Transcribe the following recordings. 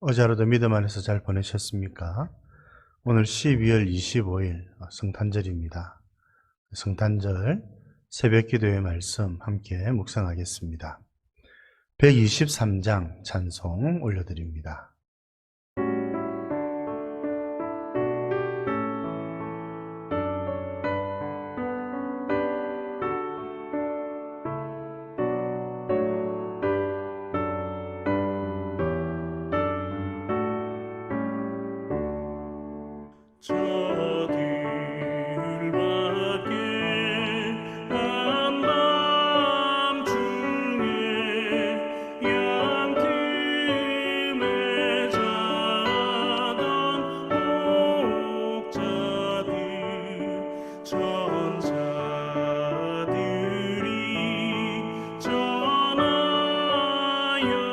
어제 하루도 믿음 안에서 잘 보내셨습니까? 오늘 12월 25일 성탄절입니다. 성탄절 새벽 기도의 말씀 함께 묵상하겠습니다. 123장 찬송 올려드립니다. 전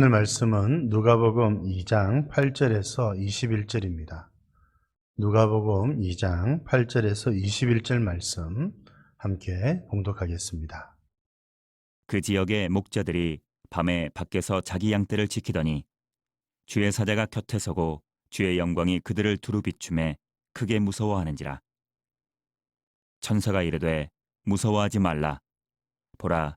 오늘 말씀은 누가복음 2장 8절에서 21절입니다. 누가복음 2장 8절에서 21절 말씀 함께 봉독하겠습니다. 그 지역의 목자들이 밤에 밖에서 자기 양떼를 지키더니 주의 사자가 곁에 서고 주의 영광이 그들을 두루 비춤에 크게 무서워하는지라 천사가 이르되 무서워하지 말라 보라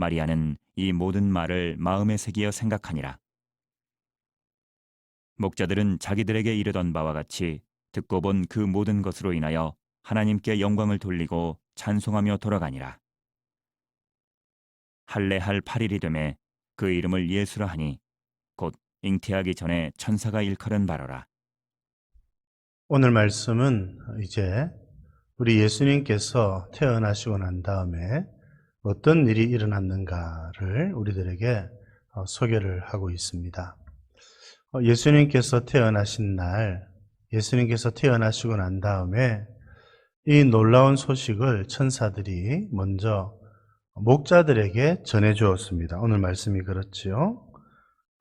마리아는 이 모든 말을 마음에 새기어 생각하니라. 목자들은 자기들에게 이르던 바와 같이 듣고 본 그 모든 것으로 인하여 하나님께 영광을 돌리고 찬송하며 돌아가니라. 할례할 8일이 되매 그 이름을 예수라 하니 곧 잉태하기 전에 천사가 일컬은 바로라. 오늘 말씀은 이제 우리 예수님께서 태어나시고 난 다음에 어떤 일이 일어났는가를 우리들에게 어, 소개를 하고 있습니다. 어, 예수님께서 태어나신 날, 예수님께서 태어나시고 난 다음에 이 놀라운 소식을 천사들이 먼저 목자들에게 전해 주었습니다. 오늘 말씀이 그렇지요.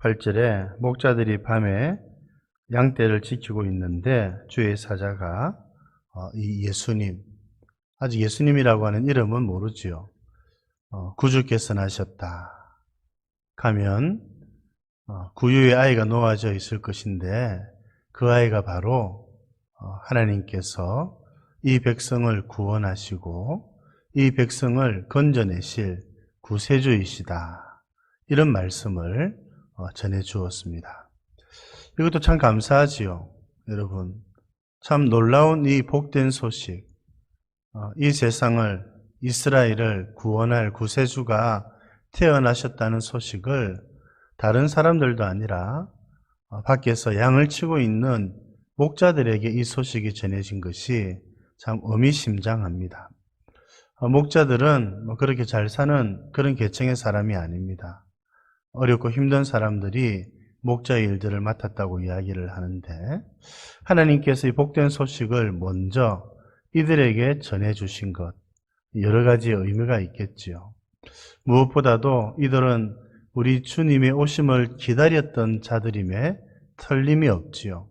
8절에 목자들이 밤에 양떼를 지키고 있는데 주의 사자가 어, 이 예수님, 아직 예수님이라고 하는 이름은 모르지요. 어, 구주께서 나셨다. 가면 어, 구유의 아이가 놓아져 있을 것인데 그 아이가 바로 어, 하나님께서 이 백성을 구원하시고 이 백성을 건져내실 구세주이시다. 이런 말씀을 어, 전해 주었습니다. 이것도 참 감사하지요. 여러분. 참 놀라운 이 복된 소식. 어, 이 세상을, 이스라엘을 구원할 구세주가 태어나셨다는 소식을 다른 사람들도 아니라 어, 밖에서 양을 치고 있는 목자들에게 이 소식이 전해진 것이 참 의미심장합니다. 어, 목자들은 뭐 그렇게 잘 사는 그런 계층의 사람이 아닙니다. 어렵고 힘든 사람들이 목자의 일들을 맡았다고 이야기를 하는데 하나님께서 이 복된 소식을 먼저 이들에게 전해 주신 것 여러 가지 의미가 있겠지요. 무엇보다도 이들은 우리 주님의 오심을 기다렸던 자들임에 틀림이 없지요.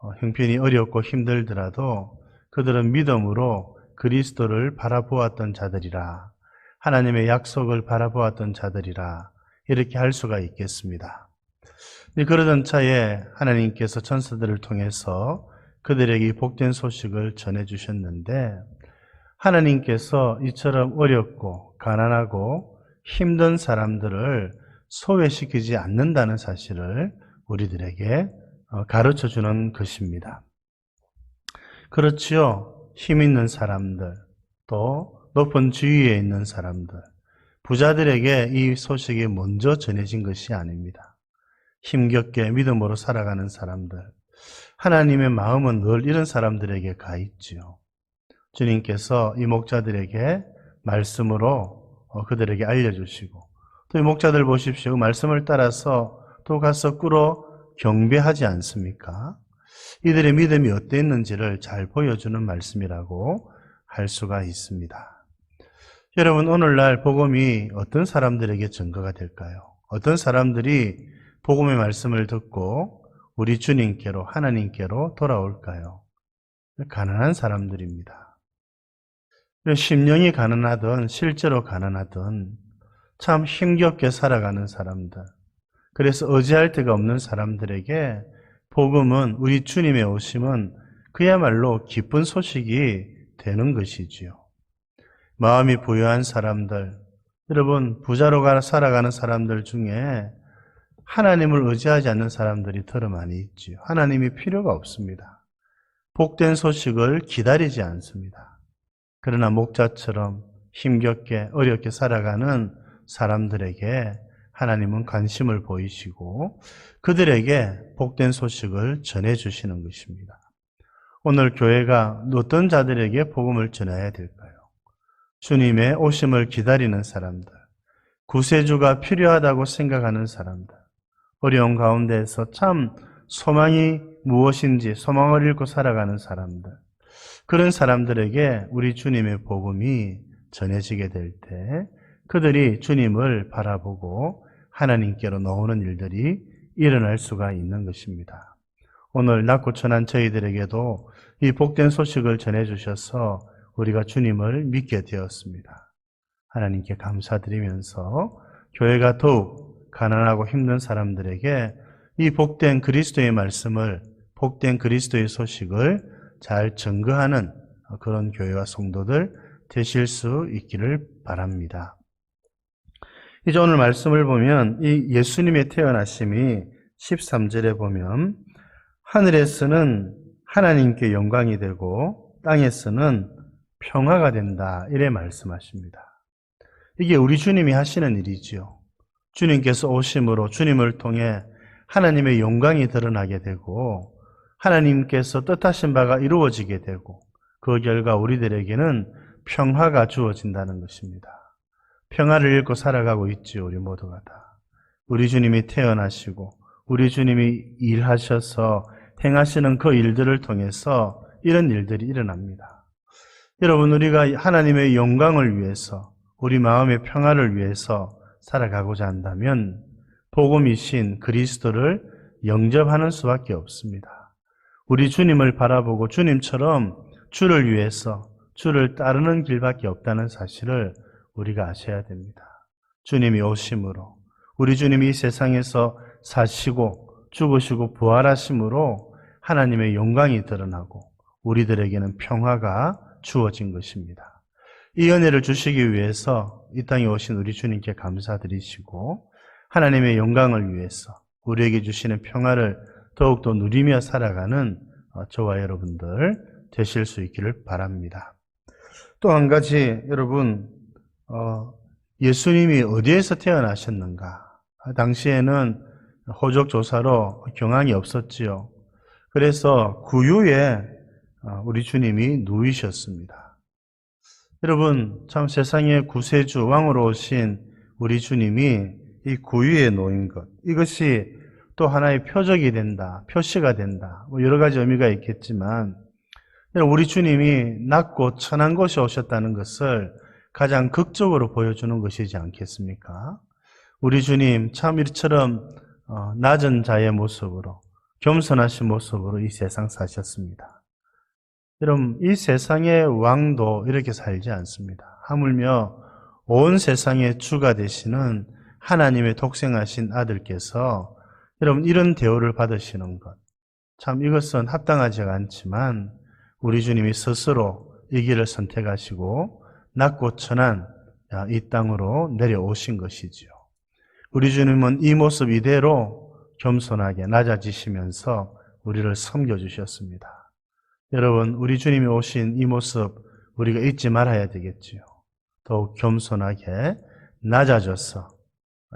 어, 형편이 어렵고 힘들더라도 그들은 믿음으로 그리스도를 바라보았던 자들이라 하나님의 약속을 바라보았던 자들이라 이렇게 할 수가 있겠습니다. 그러던 차에 하나님께서 천사들을 통해서 그들에게 복된 소식을 전해 주셨는데 하나님께서 이처럼 어렵고 가난하고 힘든 사람들을 소외시키지 않는다는 사실을 우리들에게 어, 가르쳐 주는 것입니다. 그렇지요. 힘 있는 사람들, 또 높은 지위에 있는 사람들, 부자들에게 이 소식이 먼저 전해진 것이 아닙니다. 힘겹게 믿음으로 살아가는 사람들, 하나님의 마음은 늘 이런 사람들에게 가 있지요. 주님께서 이 목자들에게 말씀으로 어, 그들에게 알려주시고, 또 이 목자들 보십시오. 그 말씀을 따라서 또 가서 꿇어 경배하지 않습니까? 이들의 믿음이 어땠는지를 잘 보여주는 말씀이라고 할 수가 있습니다. 여러분, 오늘날 복음이 어떤 사람들에게 증거가 될까요? 어떤 사람들이 복음의 말씀을 듣고 우리 주님께로, 하나님께로 돌아올까요? 가난한 사람들입니다. 심령이 가난하든 실제로 가난하든 참 힘겹게 살아가는 사람들. 그래서 의지할 데가 없는 사람들에게 복음은 우리 주님의 오심은 그야말로 기쁜 소식이 되는 것이지요. 마음이 부유한 사람들, 여러분 부자로 살아가는 사람들 중에 하나님을 의지하지 않는 사람들이 더러 많이 있지요. 하나님이 필요가 없습니다. 복된 소식을 기다리지 않습니다. 그러나 목자처럼 힘겹게 어렵게 살아가는 사람들에게 하나님은 관심을 보이시고 그들에게 복된 소식을 전해 주시는 것입니다. 오늘 교회가 어떤 자들에게 복음을 전해야 될까요? 주님의 오심을 기다리는 사람들, 구세주가 필요하다고 생각하는 사람들, 어려운 가운데에서 참 소망이 무엇인지 소망을 잃고 살아가는 사람들, 그런 사람들에게 우리 주님의 복음이 전해지게 될 때 그들이 주님을 바라보고 하나님께로 나오는 일들이 일어날 수가 있는 것입니다. 오늘 낮고 천한 저희들에게도 이 복된 소식을 전해주셔서 우리가 주님을 믿게 되었습니다. 하나님께 감사드리면서 교회가 더욱 가난하고 힘든 사람들에게 이 복된 그리스도의 말씀을 복된 그리스도의 소식을 잘 증거하는 그런 교회와 성도들 되실 수 있기를 바랍니다. 이제 오늘 말씀을 보면 이 예수님의 태어나심이 13절에 보면 하늘에서는 하나님께 영광이 되고 땅에서는 평화가 된다. 이래 말씀하십니다. 이게 우리 주님이 하시는 일이지요. 주님께서 오심으로 주님을 통해 하나님의 영광이 드러나게 되고 하나님께서 뜻하신 바가 이루어지게 되고 그 결과 우리들에게는 평화가 주어진다는 것입니다. 평화를 잃고 살아가고 있지요, 우리 모두가 다. 우리 주님이 태어나시고 우리 주님이 일하셔서 행하시는 그 일들을 통해서 이런 일들이 일어납니다. 여러분, 우리가 하나님의 영광을 위해서 우리 마음의 평화를 위해서 살아가고자 한다면 복음이신 그리스도를 영접하는 수밖에 없습니다. 우리 주님을 바라보고 주님처럼 주를 위해서 주를 따르는 길밖에 없다는 사실을 우리가 아셔야 됩니다. 주님이 오심으로 우리 주님이 이 세상에서 사시고 죽으시고 부활하심으로 하나님의 영광이 드러나고 우리들에게는 평화가 주어진 것입니다. 이 은혜를 주시기 위해서 이 땅에 오신 우리 주님께 감사드리시고 하나님의 영광을 위해서 우리에게 주시는 평화를 더욱더 누리며 살아가는 어, 저와 여러분들 되실 수 있기를 바랍니다. 또 한 가지 여러분 어, 예수님이 어디에서 태어나셨는가? 당시에는 호적 조사로 경황이 없었지요. 그래서 구유에 어, 우리 주님이 누이셨습니다. 여러분 참 세상의 구세주 왕으로 오신 우리 주님이 이 구유에 놓인 것 이것이 또 하나의 표적이 된다, 표시가 된다. 뭐 여러 가지 의미가 있겠지만 우리 주님이 낮고 천한 곳에 오셨다는 것을 가장 극적으로 보여주는 것이지 않겠습니까? 우리 주님 참 이처럼 어, 낮은 자의 모습으로 겸손하신 모습으로 이 세상 사셨습니다. 여러분 이 세상의 왕도 이렇게 살지 않습니다. 하물며 온 세상의 주가 되시는 하나님의 독생하신 아들께서 여러분 이런 대우를 받으시는 것 참 이것은 합당하지가 않지만 우리 주님이 스스로 이 길을 선택하시고 낮고 천한 이 땅으로 내려오신 것이지요. 우리 주님은 이 모습 이대로 겸손하게 낮아지시면서 우리를 섬겨주셨습니다. 여러분, 우리 주님이 오신 이 모습 우리가 잊지 말아야 되겠지요. 더욱 겸손하게 낮아져서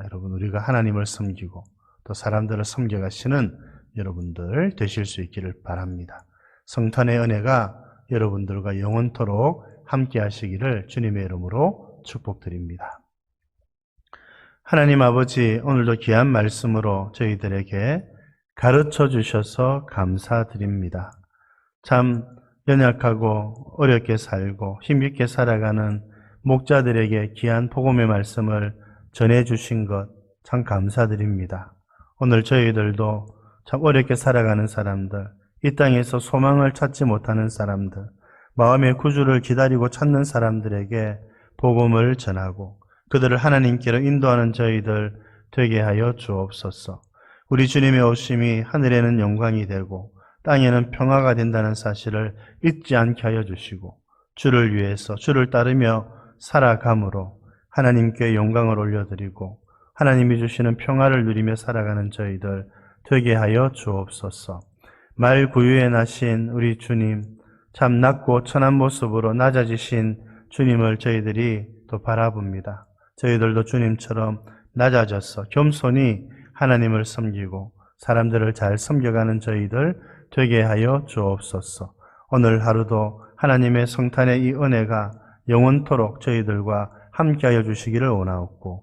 여러분 우리가 하나님을 섬기고 또 사람들을 섬겨가시는 여러분들 되실 수 있기를 바랍니다. 성탄의 은혜가 여러분들과 영원토록 함께 하시기를 주님의 이름으로 축복드립니다. 하나님 아버지, 오늘도 귀한 말씀으로 저희들에게 가르쳐 주셔서 감사드립니다. 참 연약하고 어렵게 살고 힘있게 살아가는 목자들에게 귀한 복음의 말씀을 전해 주신 것 참 감사드립니다. 오늘 저희들도 참 어렵게 살아가는 사람들, 이 땅에서 소망을 찾지 못하는 사람들, 마음의 구주를 기다리고 찾는 사람들에게 복음을 전하고 그들을 하나님께로 인도하는 저희들 되게 하여 주옵소서. 우리 주님의 오심이 하늘에는 영광이 되고 땅에는 평화가 된다는 사실을 잊지 않게 하여 주시고 주를 위해서 주를 따르며 살아감으로 하나님께 영광을 올려드리고 하나님이 주시는 평화를 누리며 살아가는 저희들 되게 하여 주옵소서. 말 구유에 나신 우리 주님, 참 낮고 천한 모습으로 낮아지신 주님을 저희들이 또 바라봅니다. 저희들도 주님처럼 낮아져서 겸손히 하나님을 섬기고 사람들을 잘 섬겨가는 저희들 되게 하여 주옵소서. 오늘 하루도 하나님의 성탄의 이 은혜가 영원토록 저희들과 함께하여 주시기를 원하옵고